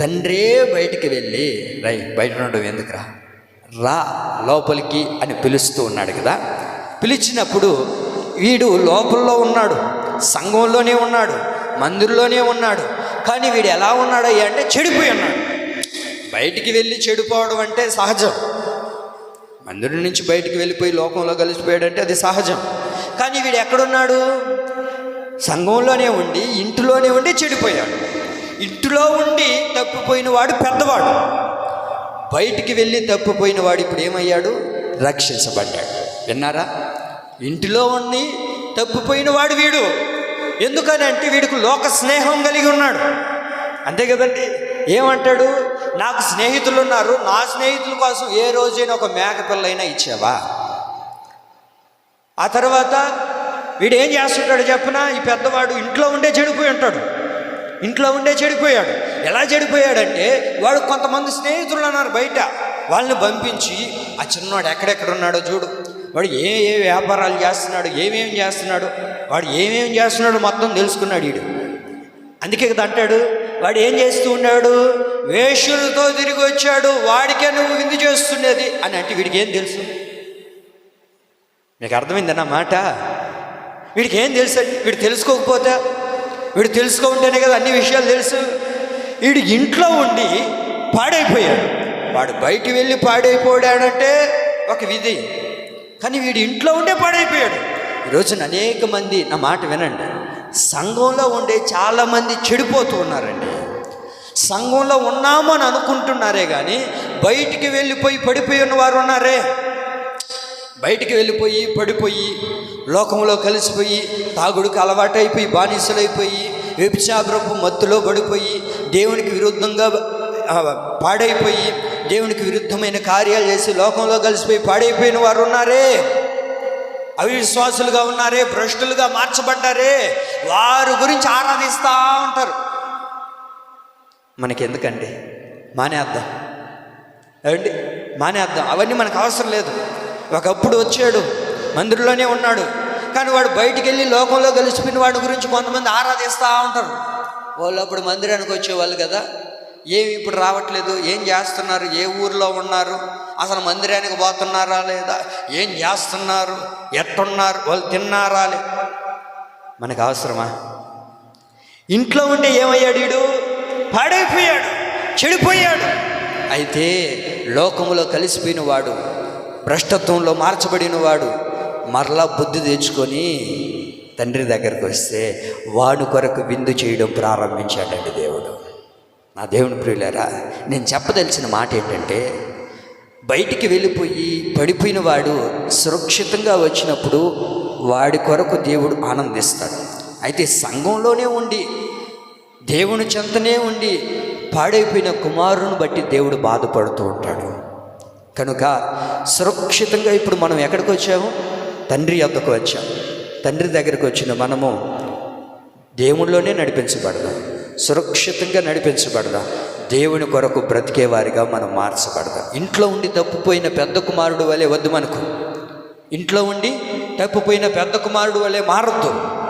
తండ్రే బయటికి వెళ్ళి రై బయట ఉండడం ఎందుకురా? రా లోపలికి అని పిలుస్తూ ఉన్నాడు కదా. పిలిచినప్పుడు వీడు లోపల్లో ఉన్నాడు సంఘంలోనే ఉన్నాడు మందిరంలోనే ఉన్నాడు. కానీ వీడు ఎలా ఉన్నాడయ్యా అంటే చెడిపోయి ఉన్నాడు. బయటికి వెళ్ళి చెడిపోవడం అంటే సహజం. మందిరం నుంచి బయటికి వెళ్ళిపోయి లోకంలో కలిసిపోయాడంటే అది సహజం. కానీ వీడు ఎక్కడున్నాడు? సంఘంలోనే ఉండి ఇంటిలోనే ఉండి చెడిపోయాడు. ఇంటిలో ఉండి తప్పిపోయిన వాడు పెద్దవాడు. బయటికి వెళ్ళి తప్పిపోయిన వాడు ఇప్పుడు ఏమయ్యాడు? రక్షించబడ్డాడు. విన్నారా? ఇంటిలో ఉండి తప్పిపోయిన వాడు వీడు. ఎందుకనంటే వీడికి లోక స్నేహం కలిగి ఉన్నాడు. అంతే కదండి? ఏమంటాడు? నాకు స్నేహితులు ఉన్నారు. నా స్నేహితుల కోసం ఏ రోజైనా ఒక మేకపిల్లైనా ఇచ్చావా? ఆ తర్వాత వీడు ఏం చేస్తుంటాడు చెప్పనా? ఈ పెద్దవాడు ఇంట్లో ఉండే చెడిపోయి ఉంటాడు. ఇంట్లో ఉండే చెడిపోయాడు. ఎలా చెడిపోయాడంటే వాడు కొంతమంది స్నేహితులు అన్నారు బయట. వాళ్ళని పంపించి ఆ చిన్నవాడు ఎక్కడెక్కడ ఉన్నాడో చూడు. వాడు ఏ ఏ వ్యాపారాలు చేస్తున్నాడు ఏమేం చేస్తున్నాడు వాడు ఏమేం చేస్తున్నాడు మొత్తం తెలుసుకున్నాడు వీడు అందుకే కదా అంటాడు వాడు ఏం చేస్తూ ఉన్నాడు? వేషులతో తిరిగి వచ్చాడు. వాడికే నువ్వు విందు చేస్తుండేది అని అంటే వీడికి ఏం తెలుసు? మీకు అర్థమైందన్న మాట? వీడికి ఏం తెలుసండి? వీడు తెలుసుకోకపోతే వీడు తెలుసుకుంటేనే కదా అన్ని విషయాలు తెలుసు. వీడు ఇంట్లో ఉండి పాడైపోయాడు. వాడు బయటికి వెళ్ళి పాడైపోయాడంటే ఒక విధి. కానీ వీడు ఇంట్లో ఉండే పాడైపోయాడు. ఈరోజున అనేక మంది నా మాట వినండి. సంఘంలో ఉండే చాలామంది చెడిపోతూ ఉన్నారండి. సంఘంలో ఉన్నామని అనుకుంటున్నారే కానీ బయటికి వెళ్ళిపోయి పడిపోయి ఉన్న వారు ఉన్నారే. బయటికి వెళ్ళిపోయి పడిపోయి లోకంలో కలిసిపోయి తాగుడికి అలవాటైపోయి బానిసలైపోయి వ్యభిచారపు మత్తులో పడిపోయి దేవునికి విరుద్ధంగా పాడైపోయి దేవునికి విరుద్ధమైన కార్యాలు చేసి లోకంలో కలిసిపోయి పాడైపోయిన వారు ఉన్నారే? అవిశ్వాసులుగా ఉన్నారే? భ్రష్టులుగా మార్చబడ్డారే? వారి గురించి ఆరాధిస్తూ ఉంటారు. మనకి ఎందుకండి మానేద్దాం. ఏమండి మానేద్దాం. అవన్నీ మనకు అవసరం లేదు. ఒకప్పుడు వచ్చాడు మందిరంలోనే ఉన్నాడు. కానీ వాడు బయటికి వెళ్ళి లోకంలో కలిసిపోయిన వాడి గురించి కొంతమంది ఆరాధిస్తూ ఉంటారు. వాళ్ళు అప్పుడు మందిరానికి వచ్చేవాళ్ళు కదా. ఏమి ఇప్పుడు రావట్లేదు ఏం చేస్తున్నారు ఏ ఊర్లో ఉన్నారు అసలు మందిరానికి పోతున్నారా లేదా ఏం చేస్తున్నారు ఎట్టున్నారు వాళ్ళు తిన్నారా లే. మనకు అవసరమా? ఇంట్లో ఉంటే ఏమయ్యాడు వీడు? పాడైపోయాడు చెడిపోయాడు. అయితే లోకములో కలిసిపోయిన వాడు భ్రష్టత్వంలో మార్చబడిన వాడు మరలా బుద్ధి తెచ్చుకొని తండ్రి దగ్గరకు వస్తే వాడు కొరకు విందు చేయడం ప్రారంభించాడండి దేవుడు. నా దేవుని ప్రియులరా నేను చెప్పదలిచిన మాట ఏంటంటే బయటికి వెళ్ళిపోయి పడిపోయిన వాడు సురక్షితంగా వచ్చినప్పుడు వాడి కొరకు దేవుడు ఆనందిస్తాడు. అయితే సంఘంలోనే ఉండి దేవుని చెంతనే ఉండి పాడైపోయిన కుమారుని బట్టి దేవుడు బాధపడుతూ ఉంటాడు. కనుక సురక్షితంగా ఇప్పుడు మనం ఎక్కడికి వచ్చాము? తండ్రి యొక్కకు వచ్చాం. తండ్రి దగ్గరికి వచ్చిన మనము దేవునిలోనే నడిపించబడదాం. సురక్షితంగా నడిపించబడదాం. దేవుని కొరకు బ్రతికేవారిగా మనం మార్చబడదాం. ఇంట్లో ఉండి తప్పిపోయిన పెద్ద కుమారుడు వలె వద్దు మనకు. ఇంట్లో ఉండి తప్పిపోయిన పెద్ద కుమారుడు వలె మారద్దు.